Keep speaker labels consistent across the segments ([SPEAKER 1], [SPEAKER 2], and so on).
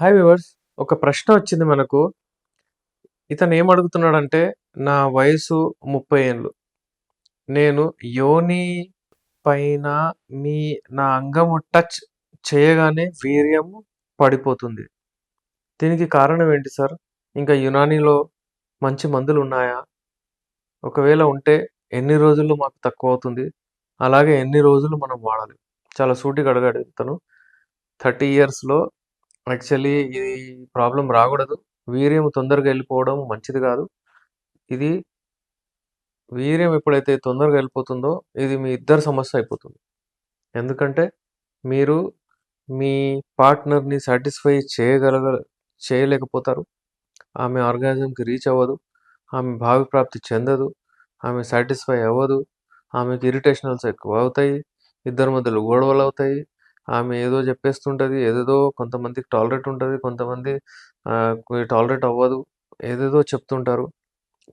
[SPEAKER 1] Hi viewers ఒక ప్రశ్న వచ్చింది మనకు. ఇతను ఏం అడుగుతున్నాడంటే, నా వయసు ముప్పై ఏళ్ళు నేను యోని పైన మీ నా అంగము టచ్ చేయగానే వీర్యం పడిపోతుంది. దీనికి కారణం ఏంటి సార్? ఇంకా యునానీలో మంచి మందులు ఉన్నాయా ఒకవేళ ఉంటే ఎన్ని రోజుల్లో మాకు తక్కువ అవుతుంది అలాగే ఎన్ని రోజులు మనం వాడాలి? చాలా సూటిగా అడగాడు ఇతను. 30 ఇయర్స్‌లో యాక్చువల్లీ ఇది ప్రాబ్లం రాకూడదు. వీర్యం తొందరగా వెళ్ళిపోవడం మంచిది కాదు ఇది వీర్యం ఎప్పుడైతే తొందరగా వెళ్ళిపోతుందో ఇది మీ ఇద్దరి సమస్య అయిపోతుంది. ఎందుకంటే, మీరు మీ పార్ట్నర్‌ని సాటిస్ఫై చేయగలగ చేయలేకపోతారు. ఆమె ఆర్గానిజంకి రీచ్ అవ్వదు. ఆమె భావి ప్రాప్తి చెందదు. ఆమె సాటిస్ఫై అవ్వదు. ఆమెకి ఇరిటేషనల్స్ ఎక్కువ అవుతాయి ఇద్దరి మధ్యలో గొడవలు అవుతాయి ఆమె ఏదో చెప్పేస్తుంటుంది ఏదేదో కొంతమందికి టాలరేట్ ఉంటుంది కొంతమంది టాలరేట్ అవ్వదు. ఏదేదో చెప్తుంటారు.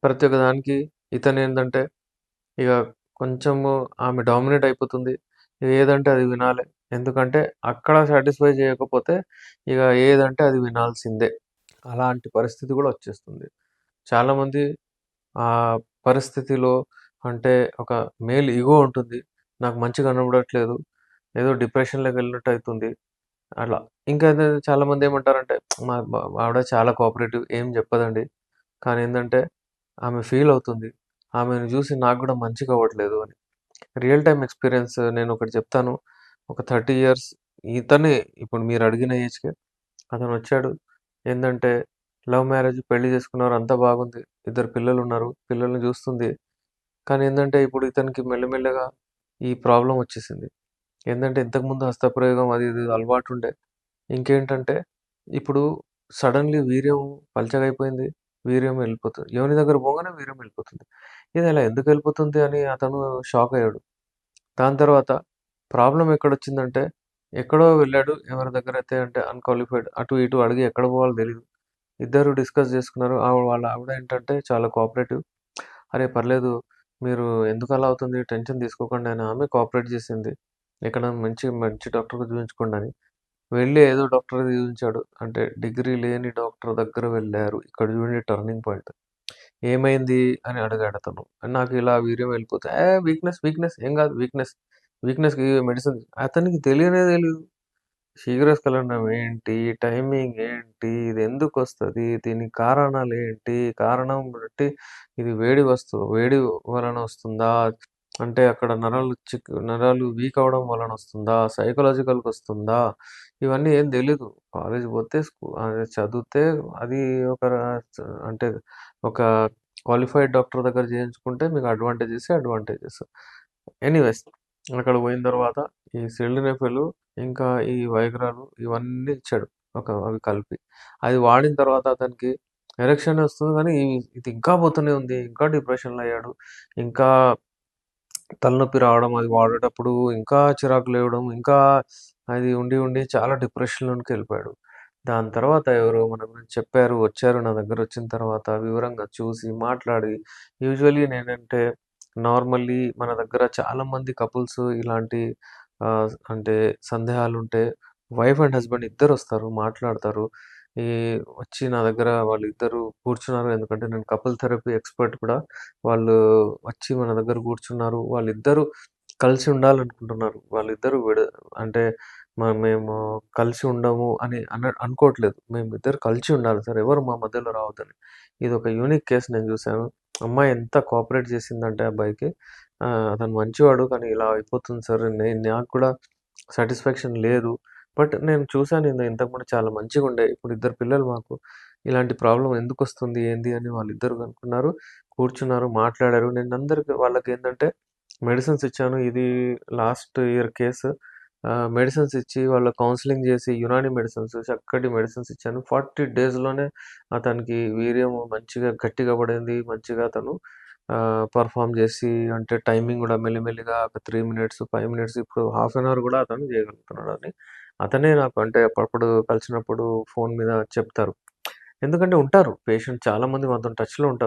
[SPEAKER 1] ప్రతి ఒక్క దానికి ఇతనేందంటే, ఇక కొంచెము ఆమె డామినేట్ అయిపోతుంది. ఏదంటే అది వినాలే. ఎందుకంటే, అక్కడ సాటిస్ఫై చేయకపోతే, ఇక ఏదంటే అది వినాల్సిందే. అలాంటి పరిస్థితి కూడా వచ్చేస్తుంది. చాలామంది ఆ పరిస్థితిలో అంటే ఒక మేల్ ఇగో ఉంటుంది. నాకు మంచిగా కనబడట్లేదు ఏదో డిప్రెషన్‌లోకి వెళ్ళినట్టు అవుతుంది అట్లా. ఇంకా చాలా చాలామంది ఏమంటారంటే, మా ఆవిడ చాలా కోఆపరేటివ్ ఏం చెప్పదండి. కానీ ఏంటంటే ఆమె ఫీల్ అవుతుంది. ఆమెను చూసి నాకు కూడా మంచిగా అవ్వట్లేదు అని. రియల్ టైం ఎక్స్‌పీరియన్స్ నేను ఒకటి చెప్తాను. ఒక 30 ఇయర్స్ ఇతనే ఇప్పుడు మీరు అడిగిన ఏజ్‌కే అతనొచ్చాడు. ఏందంటే, లవ్ మ్యారేజ్ పెళ్ళి చేసుకున్నారు. అంతా బాగుంది. ఇద్దరు పిల్లలు ఉన్నారు పిల్లల్ని చూస్తుంది కానీ ఏందంటే, ఇప్పుడు ఇతనికి మెల్లమెల్లగా ఈ ప్రాబ్లం వచ్చేసింది. ఏంటంటే ఇంతకుముందు హస్తప్రయోగం అది ఇది అలవాటుండే. ఇంకేంటంటే, ఇప్పుడు సడన్లీ వీర్యం పలచగైపోయింది అయిపోయింది. వీర్యం వెళ్ళిపోతుంది యోని దగ్గర పోగానే వీర్యం వెళ్ళిపోతుంది ఇది అలా ఎందుకు వెళ్ళిపోతుంది అని అతను షాక్ అయ్యాడు. దాని తర్వాత ప్రాబ్లం ఎక్కడొచ్చిందంటే, ఎక్కడో వెళ్ళాడు. ఎవరి దగ్గర అయితే అంటే అన్‌క్వాలిఫైడ్ అటు ఇటు అడిగి ఎక్కడ పోవాలో తెలియదు ఇద్దరు డిస్కస్ చేసుకున్నారు. ఆవిడ వాళ్ళ ఆవిడ ఏంటంటే చాలా కోఆపరేటివ్. అరే! పర్లేదు మీరు ఎందుకు అలా అవుతుంది? టెన్షన్ తీసుకోకండి అని ఆమె కోఆపరేట్ చేసింది. ఇక్కడ మంచి మంచి డాక్టర్‌కి చూపించుకోండి అని. వెళ్ళి ఏదో డాక్టర్ చూపించాడు అంటే డిగ్రీ లేని డాక్టర్ దగ్గర వెళ్ళారు ఇక్కడ చూడండి టర్నింగ్ పాయింట్. ఏమైంది అని అడిగాడతను. నాకు ఇలా వీర్యం వెళ్ళిపోతే ఏ వీక్‌నెస్, వీక్‌నెస్ ఏం కాదు వీక్‌నెస్. వీక్‌నెస్‌కి మెడిసిన్ అతనికి తెలియనే తెలీదు. శీఘ్రస్ఖలనం ఏంటి? టైమింగ్ ఏంటి? ఇది ఎందుకు ఎందుకొస్తది? దీనికి కారణాలేంటి? కారణం బట్టి ఇది వేడి వస్తువు వేడి వలన వస్తుందా? అంటే అక్కడ నరాలు చిక్ నరాలు వీక్ అవ్వడం వలన వస్తుందా? సైకలాజికల్కి వస్తుందా? ఇవన్నీ ఏం తెలీదు. కాలేజ్ పోతే స్కూల్ అది చదివితే అది ఒక అంటే ఒక క్వాలిఫైడ్ డాక్టర్ దగ్గర చేయించుకుంటే మీకు అడ్వాంటేజెస్ అడ్వాంటేజెస్. ఎనీవేస్ అక్కడ పోయిన తర్వాత ఈ సిల్డెనాఫిల్ ఇంకా ఈ వైగ్రాలు ఇవన్నీ ఇచ్చాడు. ఒక అవి కలిపి. అది వాడిన తర్వాత అతనికి ఎరక్షన్ వస్తుంది కానీ ఇది ఇంకా పోతూనే ఉంది. ఇంకా డిప్రెషన్‌లో అయ్యాడు. ఇంకా తలనొప్పి రావడం అది వాడేటప్పుడు ఇంకా చిరాకు లేవడం. ఇంకా అది ఉండి ఉండి చాలా డిప్రెషన్లోకి వెళ్ళిపోయాడు. దాని తర్వాత ఎవరు మన గురించి చెప్పారు. వచ్చారు నా దగ్గర వచ్చిన తర్వాత వివరంగా చూసి మాట్లాడి యూజువల్లీ నేనంటే నార్మల్లీ మన దగ్గర చాలామంది కపుల్స్ ఇలాంటి అంటే సందేహాలు ఉంటే వైఫ్ అండ్ హస్బెండ్ ఇద్దరు వస్తారు మాట్లాడతారు. ఈ వచ్చి నా దగ్గర వాళ్ళిద్దరూ కూర్చున్నారు. ఎందుకంటే నేను కపుల్ థెరపీ ఎక్స్‌పర్ట్ కూడా. వాళ్ళు వచ్చి మన దగ్గర కూర్చున్నారు. వాళ్ళిద్దరూ కలిసి ఉండాలనుకుంటున్నారు. వాళ్ళిద్దరూ విడ అంటే మేము కలిసి ఉండము అని అన అనుకోవట్లేదు. మేమిద్దరు కలిసి ఉండాలి సార్. ఎవరు మా మధ్యలో రావద్దని. ఇది ఒక యూనిక్ కేస్ నేను చూశాను అమ్మాయి ఎంత కోఆపరేట్ చేసిందంటే అబ్బాయికి అతను మంచివాడు కానీ ఇలా అయిపోతుంది సార్. నేను నాకు కూడా సాటిస్ఫాక్షన్ లేదు. బట్ నేను చూసాను ఇంత ఇంతకుముందు చాలా మంచిగా ఉండే ఇప్పుడు ఇద్దరు పిల్లలు మాకు. ఇలాంటి ప్రాబ్లం ఎందుకు వస్తుంది ఏంది? అని వాళ్ళిద్దరు కనుక్కున్నారు. కూర్చున్నారు. మాట్లాడారు. నేను అందరికి వాళ్ళకి ఏంటంటే మెడిసిన్స్ ఇచ్చాను. ఇది లాస్ట్ ఇయర్ కేస్. మెడిసిన్స్ ఇచ్చి వాళ్ళ కౌన్సిలింగ్ చేసి యునాని మెడిసిన్స్ చక్కటి మెడిసిన్స్ ఇచ్చాను. 40 డేస్‌లోనే అతనికి వీర్యం మంచిగా గట్టిగా పడింది. మంచిగా అతను పర్ఫామ్ చేసి అంటే టైమింగ్ కూడా మెల్లిమెల్లిగా ఒక త్రీ మినిట్స్, ఫైవ్ మినిట్స్ ఇప్పుడు హాఫ్ అన్ అవర్ కూడా అతను చేయగలుగుతున్నాడు అని అతనే నాకు అంటే అప్పుడప్పుడు కలిసినప్పుడు ఫోన్ మీద చెప్తారు. ఎందుకంటే ఉంటారు. పేషెంట్ చాలామంది మనతో టచ్‌లో ఉంటారు.